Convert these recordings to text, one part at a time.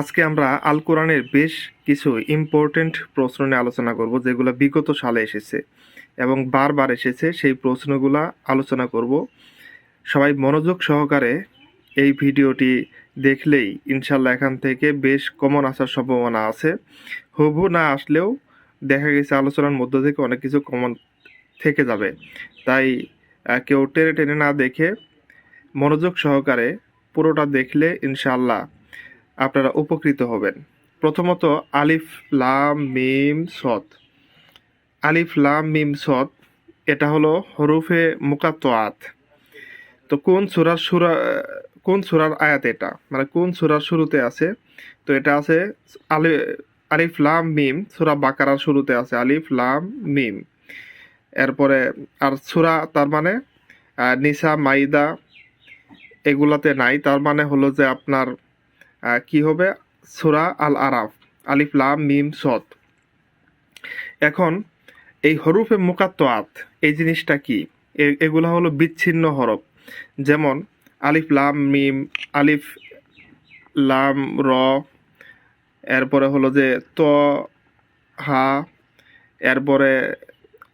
আজকে আমরা আল কোরআনের বেশ কিছু ইম্পর্টেন্ট প্রশ্ন নিয়ে আলোচনা করব, যেগুলো বিগত সালে এসেছে এবং বারবার এসেছে, সেই প্রশ্নগুলো আলোচনা করব। সবাই মনোযোগ সহকারে এই ভিডিওটি দেখলেই ইনশাল্লাহ এখান থেকে বেশ কমন আসার সম্ভাবনা আছে। হবু না আসলেও দেখা গেছে আলোচনার মধ্য থেকে অনেক কিছু কমন থেকে যাবে। তাই কেউ টেনে টেনে না দেখে মনোযোগ সহকারে পুরোটা দেখলে ইনশাল্লাহ আপনারা উপকৃত হবেন। প্রথমত আলিফ, লাম, মিম সদ আলিফ, লাম, মিম সদ এটা হলো হরুফে মুকাত্তাত তো কোন সুরার সুরা, কোন সুরার আয়াত এটা? মানে কোন সুরার শুরুতে আছে? তো এটা আছে আলি, আলিফ, লাম, মিম, সূরা বাকারার শুরুতে আছে আলিফ, লাম, মিম। এরপরে আর সূরা তার মানে নিসা, মাইদা, এগুলাতে নাই। তার মানে হলো যে আপনার কি হবে? সুরা আল আরাফ আলিফ লাম মিম সদ এখন এই হরুফে মুকাত্তাত এই জিনিসটা কি? এগুলো হলো বিচ্ছিন্ন হরফ। যেমন আলিফ লাম মিম আলিফ লাম র এরপরে হলো যে ত হা এরপরে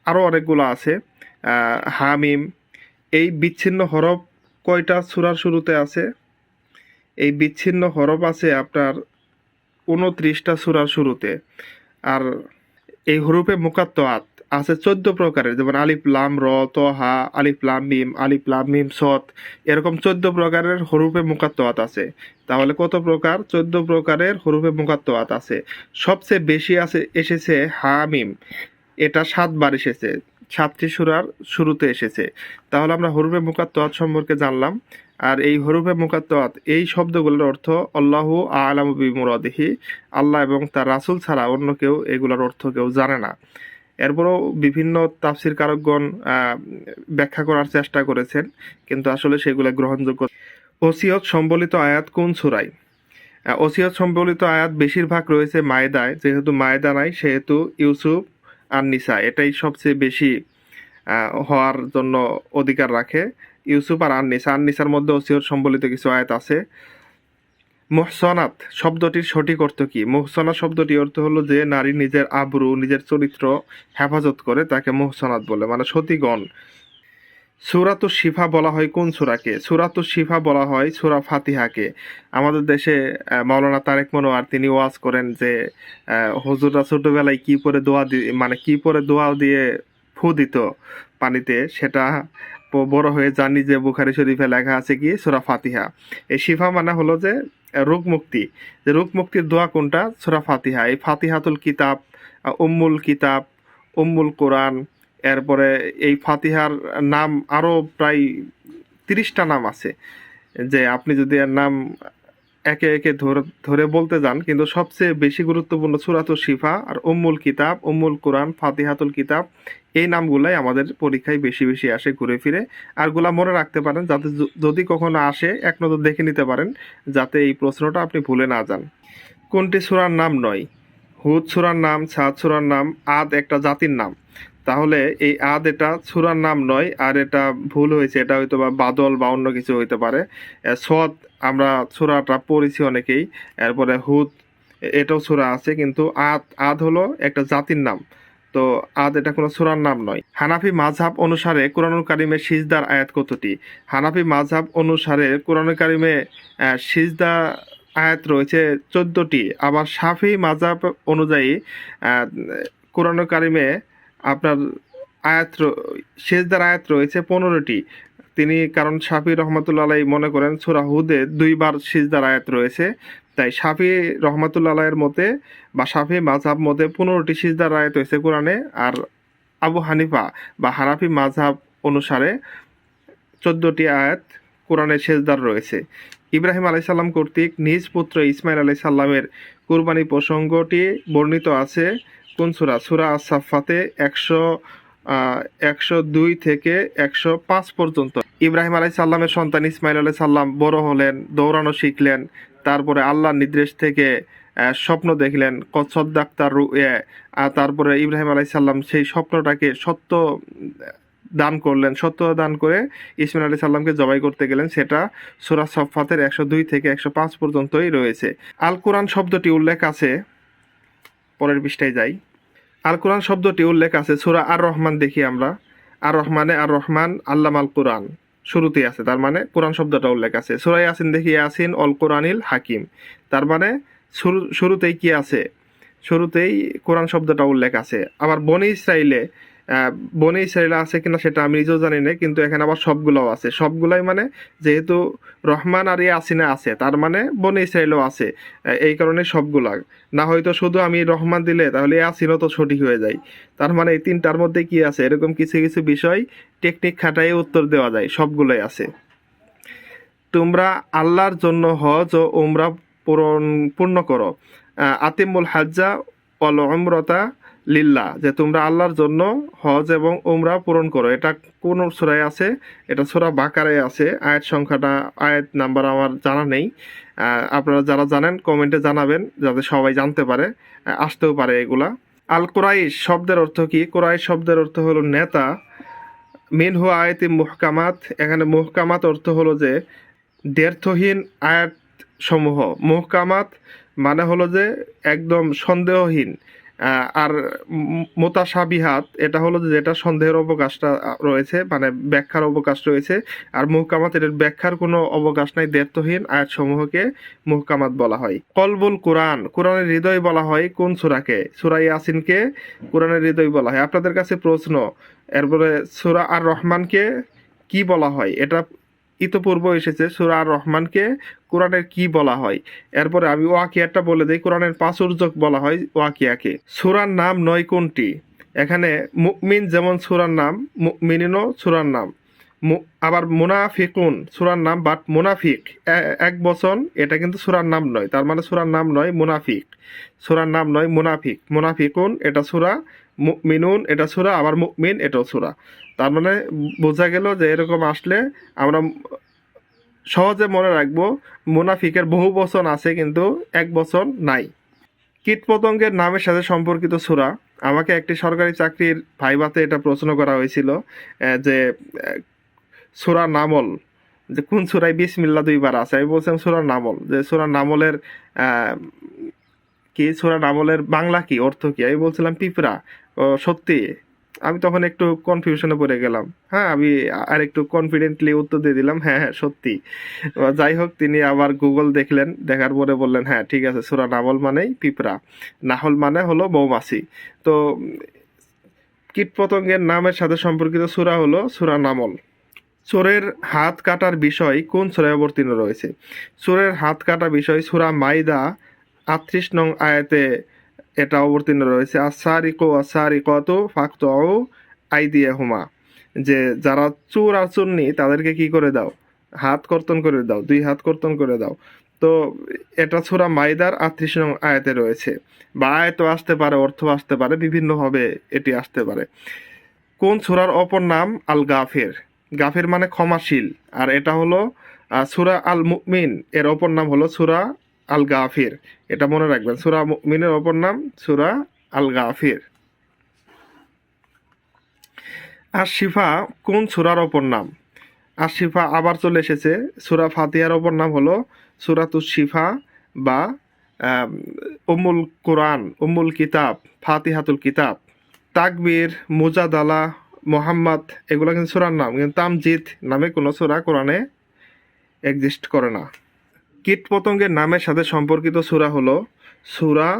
আরও অনেকগুলো আছে। আহ, হা মিম এই বিচ্ছিন্ন হরফ কয়টা সুরার শুরুতে আছে? এই বিচ্ছিন্ন হরফ আছে আপনার উনত্রিশটা সুরার শুরুতে। আর এই হরুপে মুকাত্তাত আছে চোদ্দ প্রকারের, যেমন আলিফ, লাম, র, ত, হা, আলিফ, লাম, মিম, আলিফ, লাম, মিম, সৎ, এরকম চোদ্দ প্রকারের হরুপে মুকাত্তাত আছে। তাহলে কত প্রকার? চোদ্দ প্রকারের হরুপে মুকাত্তাত আছে। সবচেয়ে বেশি আছে, এসেছে হা, মিম। এটা সাতবার এসেছে, সাতটি সুরার শুরুতে এসেছে। তাহলে আমরা হরুপে মুকাত্তাত সম্পর্কে জানলাম। আর এই হরুফে মুকাত্তাত এই শব্দগুলোর অর্থ আল্লাহু আলামু বিমুরাদিহি, আল্লাহ এবং তার রাসূল ছাড়া অন্য কেউ এগুলোর অর্থ কেউ জানে না। এরপরও বিভিন্ন তাফসির কারকগণ ব্যাখ্যা করার চেষ্টা করেছেন, কিন্তু আসলে সেগুলো গ্রহণযোগ্য। ওসিয়ত সম্বলিত আয়াত কোন সুরাই ওসিয়ত সম্বলিত আয়াত বেশিরভাগ রয়েছে মায়েদায়, যেহেতু মায়েদা নাই, সেহেতু ইউসুফ আর নিসা এটাই সবচেয়ে বেশি হওয়ার জন্য অধিকার রাখে। ইউসুফ আর আননিসা। আননিসার মধ্যে ওসিয়ত সম্বলিত কিছু আয়াত আছে। মোহসনাত শব্দটির সঠিক অর্থ কি? মোহসনাত শব্দটির অর্থ হলো যে নারী নিজের আবরু, নিজের চরিত্র হেফাজত করে তাকে মোহসনাত বলে মানে সতীগণ। সুরাত শিফা বলা হয় কোন সুরাকে? সুরাত শিফা বলা হয় সুরা ফাতিহাকে। আমাদের দেশে মাওলানা তারেক মনোয়ার তিনি ওয়াজ করেন যে হুজুররা ছোটবেলায় কি পরে দোয়া দি মানে কি পরে দোয়া দিয়ে ফু দিত পানিতে, সেটা বড় হয়ে জানি যে বুখারি শরীফে লেখা আছে কি? সুরা ফাতিহা। এই শিফা মানে হলো যে, রোগ মুক্তি। যে রোগ মুক্তির দোয়া কোনটা? সুরা ফাতিহা। এই ফাতিহাতুল কিতাব, উম্মুল কিতাব, উম্মুল কোরআন, এরপরে এই ফাতিহার নাম আরও প্রায় তিরিশটা নাম আছে। যে আপনি যদি এর নাম একে একে ধরে ধরে বলতে যান, কিন্তু সবচেয়ে বেশি গুরুত্বপূর্ণ সুরাতুল শিফা আর উম্মুল কিতাব, উম্মুল কোরআন, ফাতিহাতুল কিতাব, এই নামগুলাই আমাদের পরীক্ষায় বেশি বেশি আসে ঘুরে ফিরে। আরগুলা মনে রাখতে পারেন, যাতে যদি কখনো আসে, এক নজর দেখে নিতে পারেন, যাতে এই প্রশ্নটা আপনি ভুলে না যান। কোনটি সুরার নাম নয়? হুদ সুরার নাম ছাদ সুরার নাম, আদ একটা জাতির নাম। তাহলে এই আদ এটা সুরার নাম নয়, আর এটা ভুল হয়েছে, এটা হয়তো বা বাদল বা অন্য কিছু হইতে পারে। সদ আমরা সুরাটা পড়েছি অনেকেই, এরপরে হুদ এটাও সুরা আছে, কিন্তু আদ আদ হলো একটা জাতির নাম। তো আদ এটা কোনো সুরার নাম নয়। হানাফি মাঝহাব অনুসারে কোরআনুল কারিমে সিজদার আয়াত কতটি? হানাফি মাঝহাব অনুসারে কোরআনুল কারিমে সিজদা আয়াত রয়েছে চোদ্দটি। আবার সাফি মাঝহাব অনুযায়ী কোরআনুল কারিমে আপনার আয়াত সেজদার আয়াত রয়েছে পনেরোটি। তিনি কারণ শাফি রহমতুল্লাহ আলাই মনে করেন, সুরা হুদে দুইবার সিজদার আয়াত রয়েছে। তাই শাফি রহমতুল্লাহ আলাইয়ের মতে বা শাফি মাঝহাব মতে পনেরোটি সিজদার আয়াত রয়েছে কোরআনে। আর আবু হানিফা বা হানাফি মাঝহাব অনুসারে চোদ্দটি আয়াত কোরআনে সেজদার রয়েছে। ইব্রাহিম আলাইসাল্লাম কর্তৃক নিজ পুত্র ইসমাইল আলাইসাল্লামের কুরবানি প্রসঙ্গটি বর্ণিত আছে। কোন সুরা? সুরা আসাফাতে একশো একশো দুই থেকে একশো পাঁচ পর্যন্ত। ইব্রাহিম আলাই সাল্লামের সন্তান ইসমাইল আলাই সাল্লাম বড় হলেন, দৌড়ানো শিখলেন, তারপরে আল্লাহর নির্দেশ থেকে স্বপ্ন দেখলেন সদ্দাক্তার তারপরে ইব্রাহিম আলাই সাল্লাম সেই স্বপ্নটাকে সত্য দান করলেন, সত্য দান করে ইসমাইল আলী সাল্লামকে জবাই করতে গেলেন, সেটা সুরা সফাতের একশো দুই থেকে একশো পাঁচ পর্যন্তই রয়েছে। আল কোরআন শব্দটি উল্লেখ আছে, পরের পৃষ্ঠায় যাই। আল কোরআন শব্দটি উল্লেখ আছে, সুরা আর রহমান দেখি আমরা। আর রহমানে আর রহমান আল্লাম আল কোরআন শুরুতেই আছে, তার মানে কোরআন শব্দটা উল্লেখ আছে। সুরাই ইয়াসিন দেখি ইয়াসিন, অল কোরআনিল হাকিম। তার মানে শুরু, শুরুতেই কি আছে? শুরুতেই কোরআন শব্দটা উল্লেখ আছে। আবার বনি ইসরাইলে বনি ইসরাইলে আছে কিনা সেটা আমি নিজেও জানি না কিন্তু এখানে আবার সবগুলোও আছে। সবগুলাই মানে যেহেতু রহমান আর ইয়াসিনে আছে, তার মানে বনি ইসরাইলও আছে এই কারণে সবগুলা। না হয়তো শুধু আমি রহমান দিলে, তাহলে ইয়াসিনও তো সঠিক হয়ে যায়। তার মানে এই তিনটার মধ্যে কি আছে? এরকম কিছু কিছু বিষয় টেকনিক খাটাই উত্তর দেওয়া যায়, সবগুলোই আছে। তোমরা আল্লাহর জন্য হজ ও উমরা পূরণ পূর্ণ করো। আতিমুল হাজ্জা অল উমরতা লিল্লা যে তোমরা আল্লাহর জন্য হজ এবং উমরা পূরণ করো। এটা কোন সুরায় আছে? এটা সুরা বাকারায় আছে। আয়াত সংখ্যাটা, আয়াত নাম্বার আমার জানা নেই। আপনারা যারা জানেন, কমেন্টে জানাবেন, যাতে সবাই জানতে পারে আসতেও পারে এগুলা। আল কোরাইশ শব্দের অর্থ কি? কোরাইশ শব্দের অর্থ হলো নেতা। মিনহু আয়াতি মুহকামাত। এখানে মুহকামাত অর্থ হলো যে দ্ব্যর্থহীন আয়াত সমূহ মুহকামাত মানে হলো যে একদম সন্দেহহীন। আর মোতাসাবিহাত, এটা হলো যেটা সন্দেহের অবকাশটা রয়েছে মানে ব্যাখ্যার অবকাশ রয়েছে, আর মুহকামাত এর ব্যাখ্যার কোনো অবকাশ নাই দ্ব্যর্থহীন আয়াত সমূহকে মুহকামাত বলা হয়। কলবুল কোরআন, কোরআনের হৃদয় বলা হয় কোন সুরাকে? সুরা ইয়াসিনকে কোরআনের হৃদয় বলা হয়। আপনাদের কাছে প্রশ্ন, এরপরে সুরা আর রহমানকে কি বলা হয়? এটা ইতপূর্ব এসেছে সুরা রহমানকে কোরআনের কি বলা হয়? এরপরে আমি ওয়াকিয়াটা বলে দিই, কোরআনের পাঁচ বলা হয় ওয়াকিয়াকে। সুরার নাম নয় কোনটি? এখানে মুমিন যেমন সুরার নাম, মুমিনিনও সুরার নাম। আবার মুনাফিকুন সুরার নাম, বাট মুনাফিক এক বচন, এটা কিন্তু সুরার নাম নয়, তার মানে সুরার নাম নয় মুনাফিক। সুরার নাম নয় মুনাফিক, মুনাফিকুন এটা সুরা মিনুন এটা সুরা, আবার মুমিন এটাও সুরা। তার মানে বোঝা গেল যে এরকম আসলে আমরা সহজে মনে রাখব, মুনাফিকের বহু বচন আছে কিন্তু এক বচন নাই। কীট পতঙ্গের নামের সাথে সম্পর্কিত সুরা। আমাকে একটি সরকারি চাকরির ভাইবাতে এটা প্রশ্ন করা হয়েছিল যে সুরা নামল, যে কোন সুরায় বিসমিল্লা দুইবার আছে? আমি বলছিলাম সুরা নামল, যে সুরা নামলের কি? সুরা নামলের বাংলা কি? অর্থ কি? আমি বলছিলাম পিঁপড়া সত্যি আমি তখন একটু কনফিউশনে পড়ে গেলাম। হ্যাঁ আমি আর একটু কনফিডেন্টলি উত্তর দিয়ে দিলাম হ্যাঁ হ্যাঁ সত্যি। যাই হোক, তিনি আবার গুগল দেখলেন, দেখার পরে বললেন হ্যাঁ ঠিক আছে, সুরা নামল মানেই পিঁপড়া। নাহল মানে হলো মৌমাছি। তো কীট পতঙ্গের নামের সাথে সম্পর্কিত সুরা হলো সুরা নামল। চোরের হাত কাটার বিষয় কোন সুরায় অবতীর্ণ রয়েছে? চোরের হাত কাটা বিষয় সুরা মাইদা আটত্রিশ নং আয়াতে এটা অবতীর্ণ রয়েছে। আসারিকো, আসারিকত ফাক্ত আইদিয়া হুমা যে যারা চোর আর চুন্নি তাদেরকে কি করে দাও? হাত কর্তন করে দাও, দুই হাত কর্তন করে দাও। তো এটা ছোড়া মাইদার আটত্রিশ নং আয়াতে রয়েছে। বা আয়তও আসতে পারে অর্থ আসতে পারে, বিভিন্নভাবে এটি আসতে পারে। কোন সুরার অপর নাম? আল গাফের গাফের মানে ক্ষমাশীল। আর এটা হলো সুরা আল মুমিন এর অপর নাম হলো সুরা আল গাফির এটা মনে রাখবেন সুরা মিনের অপর নাম সুরা আল গাফির আর শিফা কোন সুরার অপর নাম? আর শিফা আবার চলে এসেছে সুরা ফাতিহার অপর নাম হলো সুরাতুস শিফা বা আম, উম্মুল কোরআন উম্মুল কিতাব ফাতিহাতুল কিতাব। তাকবীর মুজাদালা মোহাম্মদ এগুলো কিন্তু সুরার নাম কিন্তু তামজিদ নামে কোনো সুরা কোরআনে এক্সিস্ট করে না। কীট পতঙ্গের নামের সাথে সম্পর্কিত সুরা হলো সুরা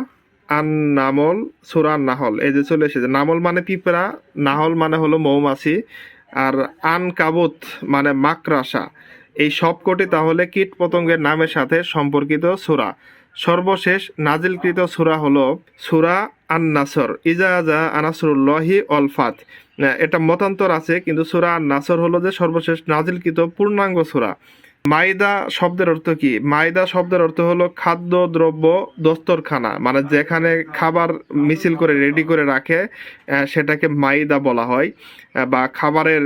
আন নামল সুরা নাহল এই যে চলে এসেছে। নামল মানে পিঁপড়া, নাহল মানে হলো মৌমাছি, আর আন কাবুত মানে মাকড়াসা। এই সবকটি তাহলে কীট পতঙ্গের নামের সাথে সম্পর্কিত সুরা। সর্বশেষ নাজিলকৃত সুরা হলো সুরা আন নাসর ইজাজা আনাসরুল্লাহি অলফাত এটা মতান্তর আছে, কিন্তু সুরা আন নাসর হলো যে সর্বশেষ নাজিলকৃত পূর্ণাঙ্গ সুরা। মাইদা শব্দের অর্থ কি? মাইদা শব্দের অর্থ হলো খাদ্য, দ্রব্য, দস্তরখানা। মানে যেখানে খাবার মিছিল করে রেডি করে রাখে সেটাকে মাইদা বলা হয় বা খাবারের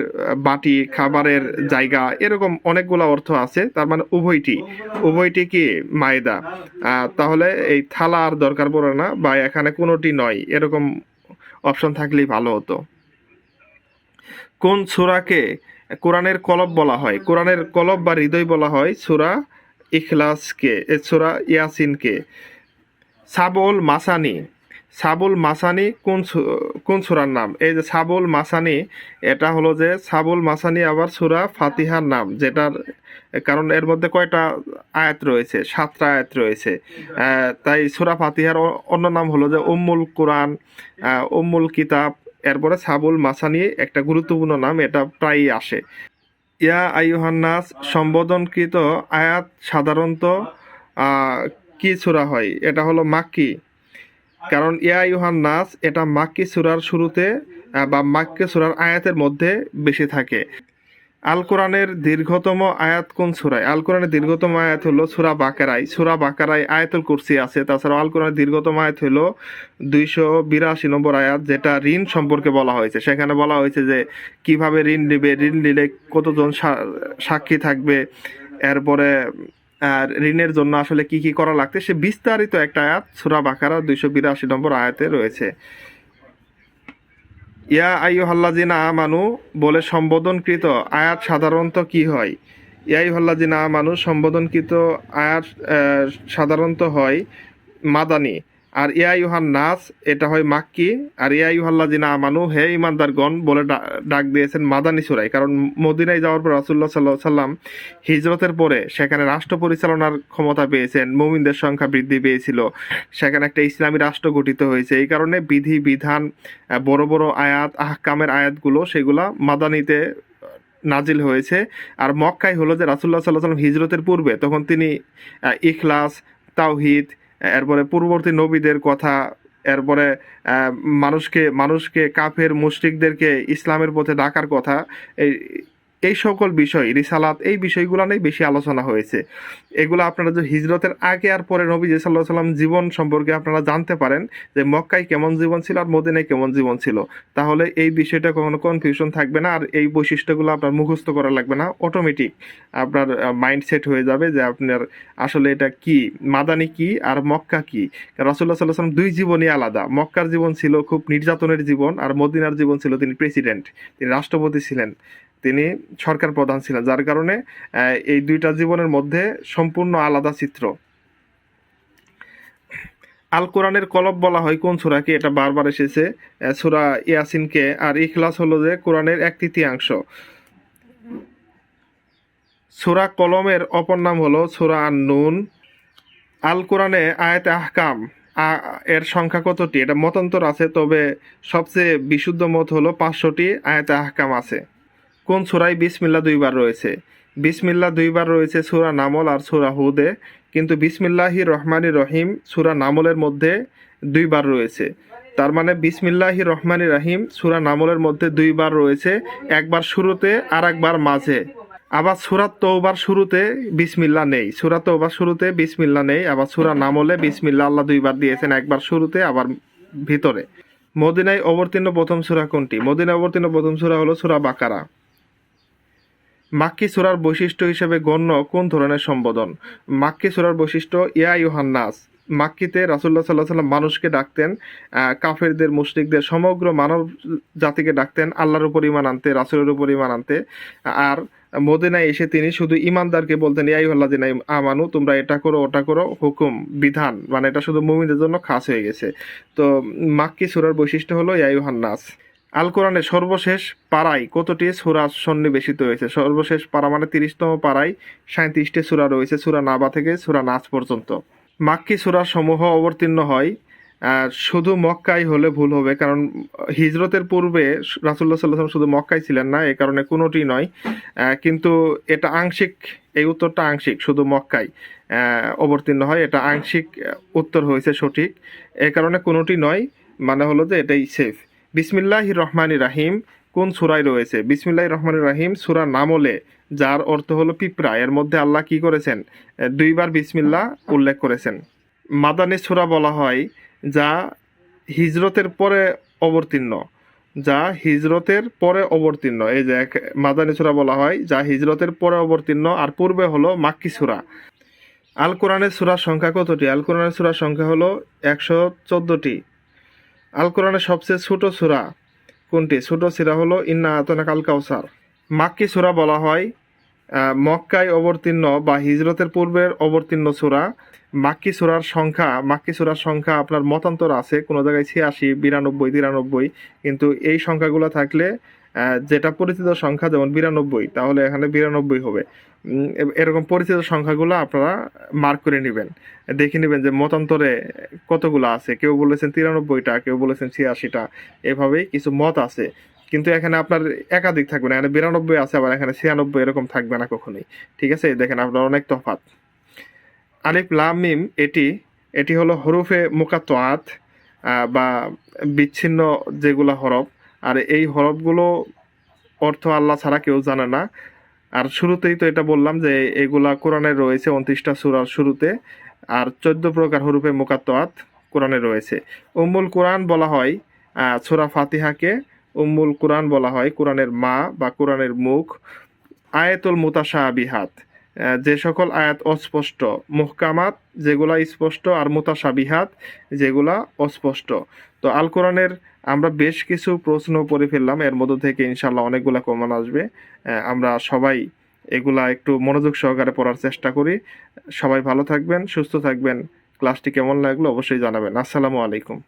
বাটি, খাবারের জায়গা, এরকম অনেকগুলো অর্থ আছে। তার মানে উভয়টি। উভয়টি কি? মাইদা। তাহলে এই থালা আর দরকার পড়ে না, বা এখানে কোনোটি নয়। এরকম অপশন থাকলেই ভালো হতো। কোন সূরাকে কোরআনের কলব বলা হয়। কোরআনের কলব বা হৃদয় বলা হয় সূরা ইখলাসকে সূরা ইয়াসিনকে। সাবল মাসানি। সাবুল মাসানি কোন কোন সূরার নাম? এই যে সাবুল মাসানি, এটা হলো যে সাবুল মাসানি আবার সূরা ফাতিহার নাম, যেটার কারণ এর মধ্যে কয়টা আয়াত রয়েছে? সাতটা আয়াত রয়েছে। তাই সূরা ফাতিহার অন্য নাম হলো যে উম্মুল কোরআন উম্মুল কিতাব এরপরে সাবুল মাসা নিয়ে একটা গুরুত্বপূর্ণ নাম, এটা প্রায়ই আসে। ইয়া আইহান্নাস সম্বোধনকৃত আয়াত সাধারণত কি সুরা হয়? এটা হলো মাক্কি। কারণ ইয়া ইউহান নাস এটা মাক্কি সুরার শুরুতে বা মাক্কি সুরার আয়াতের মধ্যে বেশি থাকে। আল কোরআনের দীর্ঘতম আয়াত কোন সুরায় আল কোরআনের দীর্ঘতম আয়াত হলো সুরা বাকারাই সুরা বাকারাই আয়াতুল কুরসি আছে। তাছাড়া আল কোরআনের দীর্ঘতম আয়াত হলো দুইশো বিরাশি নম্বর আয়াত, যেটা ঋণ সম্পর্কে বলা হয়েছে। সেখানে বলা হয়েছে যে কীভাবে ঋণ নেবে? ঋণ নিলে কতজন সাক্ষী থাকবে? এরপরে, আর ঋণের জন্য আসলে কি কি করা লাগছে সে বিস্তারিত একটা আয়াত সুরা বাকারা দুইশো বিরাশি নম্বর আয়াতে রয়েছে। ইয়া জিনা আমানু, বলে সম্বোধনকৃত আয়াত সাধারণত কি হয়? ইয়াই হল্লা জিনা আমানু, সম্বোধনকৃত আয়াত সাধারণত হয় মাদানি। আর ইয়া ইউহান নাস, এটা হয় মাক্কি। আর ইয়া ইউহাল্লাযিনা আমানু, হে ইমানদারগণ, বলে ডা- ডাক দিয়েছেন মাদানি সুরাই কারণ মদিনায় যাওয়ার পর রাসুল্লাহ আলাইহি সাল্লাম হিজরতের পরে সেখানে রাষ্ট্র পরিচালনার ক্ষমতা পেয়েছেন, মুমিনদের সংখ্যা বৃদ্ধি পেয়েছিল। সেখানে একটা ইসলামী রাষ্ট্র গঠিত হয়েছে। এই কারণে বিধি, বিধান বড় বড় আয়াত, আহকামের আয়াতগুলো, সেগুলা মাদানিতে নাজিল হয়েছে। আর মক্কাই হলো যে রাসুল্লাহ সাল্লাহ সাল্লাম হিজরতের পূর্বে, তখন তিনি ইখলাস, তাওহিদ এরপরে পূর্ববর্তী নবীদের কথা এরপরে মানুষকে মানুষকে কাফের মুশরিকদেরকে ইসলামের পথে ডাকার কথা এই এই সকল বিষয়, রিসালাত, এই বিষয়গুলো নিয়ে বেশি আলোচনা হয়েছে। এগুলো আপনারা যে হিজরতের আগে আর পরে নবী সাল্লাহ সাল্লাম জীবন সম্পর্কে আপনারা জানতে পারেন যে মক্কায় কেমন জীবন ছিল আর মদিনায় কেমন জীবন ছিল। তাহলে এই বিষয়টা কোনো কনফিউশন থাকবে না আর এই বৈশিষ্ট্যগুলো আপনার মুখস্থ করা লাগবে না। অটোমেটিক আপনার মাইন্ডসেট হয়ে যাবে যে আপনার আসলে এটা কি, মাদানি কি আর মক্কা কি। রাসুল্লাহ সাল্লাহ সাল্লাম দুই জীবনই আলাদা। মক্কার জীবন ছিল খুব নির্যাতনের জীবন আর মদিনার জীবন ছিল তিনি প্রেসিডেন্ট তিনি রাষ্ট্রপতি ছিলেন। তিনি সরকার প্রধান ছিলেন, যার কারণে এই দুইটা জীবনের মধ্যে সম্পূর্ণ আলাদা চিত্র। আল কোরআনের কলব বলা হয় কোন সূরাকে? এটা বারবার এসেছে সূরা ইয়াসিনকে, আর ইখলাস হলো যে কোরআনের এক তৃতীয়াংশ। সূরা কলমের অপর নাম হলো সূরা নুন আল কোরআনে আয়াতে আহকাম এর সংখ্যা কতটি? এটা মতান্তর আছে, তবে সবচেয়ে বিশুদ্ধ মত হলো পাঁচশোটি আয়াতে আহকাম আছে। কোন সূরায় বিসমিল্লা দুইবার রয়েছে? বিসমিল্লা দুইবার রয়েছে সূরা নামল আর সূরা হুদে, কিন্তু বিসমিল্লাহি রহমানি রহিম সূরা নামলের মধ্যে দুইবার রয়েছে। তার মানে বিসমিল্লাহি রহমানি রাহিম সুরা নামলের মধ্যে দুইবার রয়েছে, একবার শুরুতে আর একবার মাঝে। আবার সূরা তৌবার শুরুতে বিসমিল্লা নেই। সূরা তৌবার শুরুতে বিসমিল্লা নেই, আবার সূরা নামলে বিসমিল্লা আল্লাহ দুইবার দিয়েছেন, একবার শুরুতে, আবার ভিতরে। মদিনায় অবতীর্ণ প্রথম সূরা কোনটি? মদিনায় অবতীর্ণ প্রথম সূরা হলো সূরা বাকারা। মাক্কি সুরার বৈশিষ্ট্য হিসেবে গণ্য কোন ধরনের সম্বোধন? মাক্কি সুরার বৈশিষ্ট্য, ইয়া ইউহান্নাস। মাক্কিতে রাসুল্লাহ সাল্লাহ সাল্লাম মানুষকে ডাকতেন কাফেরদের, মুশরিকদের, সমগ্র মানব জাতিকে ডাকতেন, আল্লাহর উপর ইমান আনতে, রাসুলের উপর ইমান আনতে। আর মদিনায় এসে তিনি শুধু ইমানদারকে বলতেন ইয়াই হল্লা দিন আমানু, তোমরা এটা করো, ওটা করো, হুকুম, বিধান মানে এটা শুধু মুমিনদের জন্য খাস হয়ে গেছে। তো মাক্কি সুরার বৈশিষ্ট্য হলো ইয়াইহান্নাস আল কোরআনের সর্বশেষ পাড়ায় কতটি সুরা সন্নিবেশিত হয়েছে? সর্বশেষ পাড়া মানে তিরিশতম পাড়ায় সাঁত্রিশটি সুরা রয়েছে, সুরা নাবা থেকে সুরা নাচ পর্যন্ত। মাক্কি সুরা সমূহ অবতীর্ণ হয়, আর শুধু মক্কাই হলে ভুল হবে, কারণ হিজরতের পূর্বে রাসুল্লাহ সাল্লাম শুধু মক্কাই ছিলেন না এই কারণে কোনোটি নয় কিন্তু এটা আংশিক, এই উত্তরটা আংশিক, শুধু মক্কাই অবতীর্ণ হয়, এটা আংশিক উত্তর হয়েছে সঠিক, এ কারণে কোনোটি নয় মানে হলো যে এটাই সেফ বিসমিল্লাহ রহমানি রাহিম, কোন সুরায় রয়েছে? বিসমিল্লাহ রহমান রাহিম, সুরা নামলে, যার অর্থ হলো পিঁপড়া। এর মধ্যে আল্লাহ কি করেছেন? দুইবার বিসমিল্লা উল্লেখ করেছেন। মাদানী সুরা বলা হয়, যা হিজরতের পরে অবতীর্ণ। যা হিজরতের পরে অবতীর্ণ। এই যে এক মাদানী সুরা বলা হয়, যা হিজরতের পরে অবতীর্ণ, আর পূর্বে হলো মাক্কি সুরা। আল কোরআনের সুরার সংখ্যা কতটি? আল কোরআনের সুরার সংখ্যা হলো একশো চোদ্দোটি। আল কোরআনের সবচেয়ে ছোট সুরা কোনটি? ছোট সূরা হলো, ইন্না আতনা কাল কাউসার মাক্কি সূরা বলা হয় মক্কায় অবতীর্ণ বা হিজরতের পূর্বের অবতীর্ণ সূরা। মাক্কি সূরার সংখ্যা, মাক্কি সূরার সংখ্যা আপনার মতান্তর আছে, কোনো জায়গায় ছিয়াশি, বিরানব্বই, তিরানব্বই, কিন্তু এই সংখ্যাগুলো থাকলে যেটা পরিচিত সংখ্যা, যেমন বিরানব্বই, তাহলে এখানে বিরানব্বই হবে। এরকম পরিচিত সংখ্যাগুলো আপনারা মার্ক করে নেবেন। দেখে নেবেন যে মতান্তরে কতগুলো আছে। কেউ বলেছেন তিরানব্বইটা, কেউ বলেছেন ছিয়াশিটা, এভাবেই কিছু মত আছে। কিন্তু এখানে আপনার একাধিক থাকবে না। এখানে বিরানব্বই আছে, আবার এখানে ছিয়ানব্বই এরকম থাকবে না কখনোই। ঠিক আছে? দেখেন আপনার অনেক তফাৎ। আলিফ, লাম, মিম, এটি এটি হলো হরুফে মুকাত্তাত বা বিচ্ছিন্ন যেগুলা হরফ। আর এই হরফগুলো অর্থ আল্লাহ ছাড়া কেউ জানে না। আর শুরুতেই তো এটা বললাম যে এগুলা কোরআনে রয়েছে উনত্রিশটা সুরার শুরুতে আর চোদ্দ প্রকার হরুফে মোকাত্তাত কোরআনে রয়েছে। উম্মুল কোরআন বলা হয় সুরা ফাতিহাকে উম্মুল কোরআন বলা হয় কোরআনের মা বা কোরআনের মুখ আয়াতুল মুতাশাবিহাত। আহ, যে সকল আয়াত অস্পষ্ট, মুহকামাত যেগুলা স্পষ্ট আর মুতাশাবিহাত যেগুলা অস্পষ্ট। তো আল কোরআনের আমরা বেশ কিছু প্রশ্ন পড়ে ফেললাম, এর মধ্য থেকে ইনশাল্লাহ অনেকগুলা কমন আসবে। আমরা সবাই এগুলা একটু মনোযোগ সহকারে পড়ার চেষ্টা করি। সবাই ভালো থাকবেন, সুস্থ থাকবেন। ক্লাসটি কেমন লাগল অবশ্যই জানাবেন। আসসালামু আলাইকুম।